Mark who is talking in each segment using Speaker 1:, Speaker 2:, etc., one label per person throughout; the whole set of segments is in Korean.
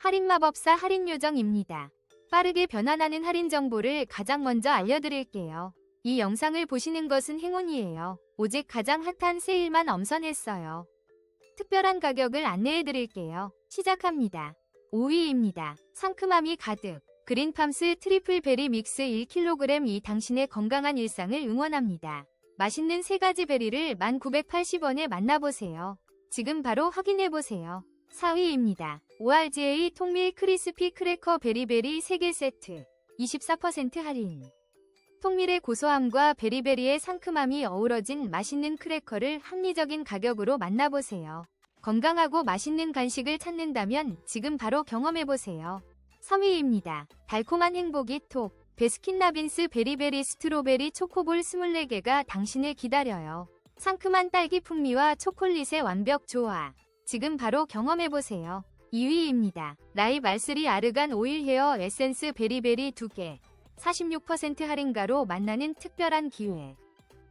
Speaker 1: 할인마법사 할인요정입니다. 빠르게 변환하는 할인 정보를 가장 먼저 알려드릴게요. 이 영상을 보시는 것은 행운이에요. 오직 가장 핫한 세일만 엄선했어요. 특별한 가격을 안내해드릴게요. 시작합니다. 5위입니다. 상큼함이 가득. 그린팜스 트리플 베리 믹스 1kg 이 당신의 건강한 일상을 응원합니다. 맛있는 세 가지 베리를 1980원에 만나보세요. 지금 바로 확인해보세요. 4위입니다. ORGA 통밀 크리스피 크래커 베리베리 3개 세트 24% 할인 통밀의 고소함과 베리베리의 상큼함이 어우러진 맛있는 크래커를 합리적인 가격으로 만나보세요. 건강하고 맛있는 간식을 찾는다면 지금 바로 경험해보세요. 3위입니다. 달콤한 행복이 톡 베스킨라빈스 베리베리 스트로베리 초코볼 24개가 당신을 기다려요. 상큼한 딸기 풍미와 초콜릿의 완벽 조화. 지금 바로 경험해보세요. 2위입니다. 라이 말쓰리 아르간 오일 헤어 에센스 베리베리 2개. 46% 할인가로 만나는 특별한 기회.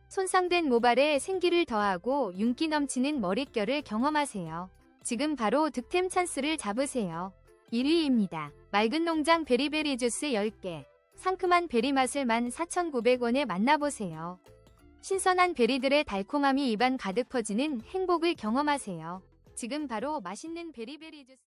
Speaker 1: 손상된 모발에 생기를 더하고 윤기 넘치는 머릿결을 경험하세요. 지금 바로 득템 찬스를 잡으세요. 1위입니다. 맑은 농장 베리베리 주스 10개. 상큼한 베리 맛을 14,900원에 만나보세요. 신선한 베리들의 달콤함이 입안 가득 퍼지는 행복을 경험하세요. 지금 바로 맛있는 베리베리 주스